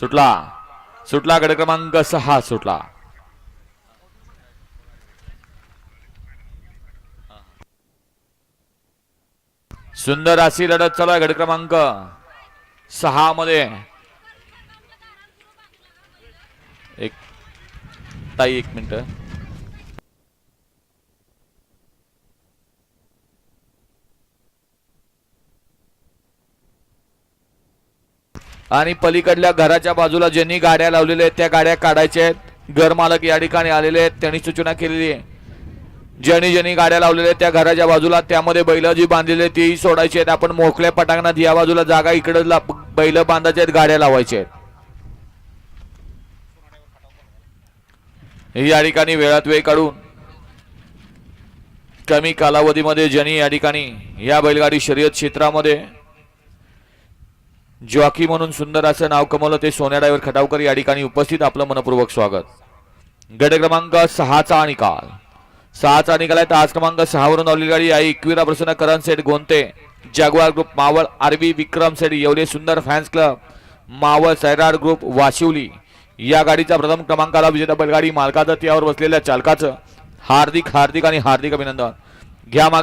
सुटला. सुटला गड क्रमांक सहा सुटला. सुंदर अशी लढत चालू आहे गड क्रमांक सहा मध्ये. एक ताई एक मिनिट. आणि पलीकडल्या घराच्या बाजूला ज्यांनी गाड्या लावलेल्या आहेत त्या गाड्या काढायच्या आहेत. घरमालक या ठिकाणी आलेले आहेत त्यांनी सूचना केलेली आहे. ज्यांनी ज्यांनी गाड्या लावलेल्या आहेत त्या घराच्या बाजूला त्यामध्ये बैल जी बांधलेली आहेत तीही सोडायची आहेत. आपण मोकळ्या पटांगणात या बाजूला जागा इकडे बैल बांधायचे आहेत गाड्या लावायच्या आहेत. या ठिकाणी वेळात वेळ काढून कमी कालावधीमध्ये ज्यांनी या ठिकाणी या बैलगाडी शर्यत क्षेत्रामध्ये जॉकी म्हणून सुंदर असं नाव कमवलं ते सोन्या डायव्हर खटावकर या ठिकाणी उपस्थित. आपलं मनपूर्वक स्वागत. गट क्रमांक सहाचा निकाल सहाचा निकाल आहे. तास क्रमांक सहावरून आवली गाडी आहे. एकविरा प्रसन्न करण सेठ गोंते जागवार ग्रुप मावळ आरबी विक्रम सेठ येवले सुंदर fans club Maval सैराड group Vashivali. या गाडीचा प्रथम क्रमांकाला विजेता बैलगाडी मालकाचं त्यावर बसलेल्या चालकाचं हार्दिक हार्दिक आणि हार्दिक अभिनंदन. घ्या